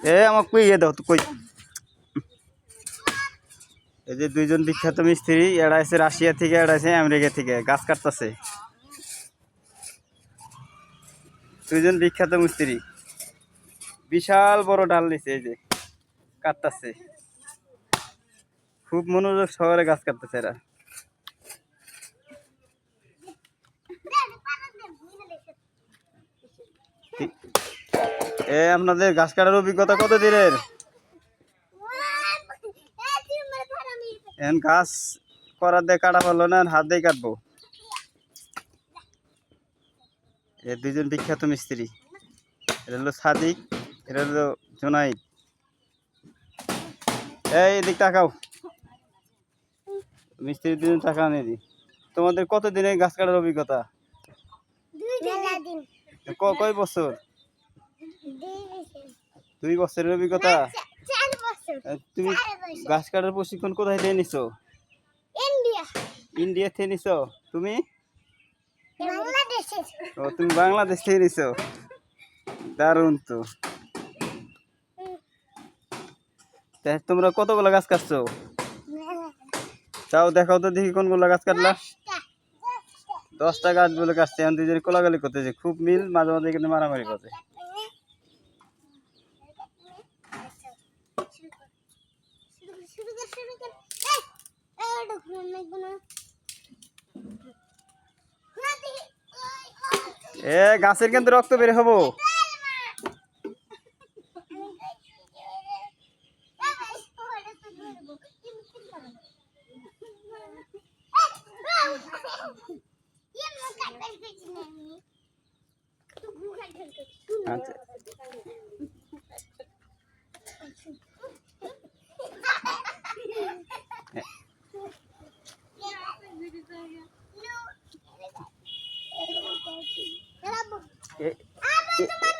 এ, আমাকে কই দাও তো কই। এই যে দুইজন বিখ্যাত মিস্ত্রি, এরা আছে রাশিয়া থেকে, এরা আছে আমেরিকা থেকে, গাছ কাটতেছে। দুইজন বিখ্যাত মিস্ত্রি। বিশাল বড় ডাল নিছে, এই যে, কাটতেছে। খুব মনোযোগ সহকারে গাছ কাটতেছে এরা। এ আপনাদের গাছ কাটার অভিজ্ঞতা কত দিনের? এখন গাছ করার দিয়ে কাটা পারল না হাত দিয়ে কাটবো। এ দুজন বিখ্যাত মিস্ত্রি। এটা হলো সাদিক এটা হলো জোনাইদ। এই এদিক তাকাও। মিস্ত্রি দুজন টাকা নিয়ে দি। তোমাদের কত দিনের গাছ কাটার অভিজ্ঞতা? কয় বছর? দুই বছরের অভিজ্ঞতা? তুমি গাছ কাটার প্রশিক্ষণ কোথায় দিয়ে নিছো? ইন্ডিয়া। ইন্ডিয়া থেকে নিছো? তুমি? ও তুমি বাংলাদেশ থেকে নিছো? দারুণ তো। তোমরা কতগুলো গাছ কাটছো? তাও দেখাও তো দেখি কোনগুলো গাছ কাটলা। দশটা। গাছ বলে কাটছে এখন দুজন কোলাগালি করতেছে। খুব মিল মাঝে মাঝে কিন্তু মারামারি করছে। শুরু কর শুরু কর। এই না এ গাছের কিন্তু রক্ত বের হব। আচ্ছা। it, it, it, it,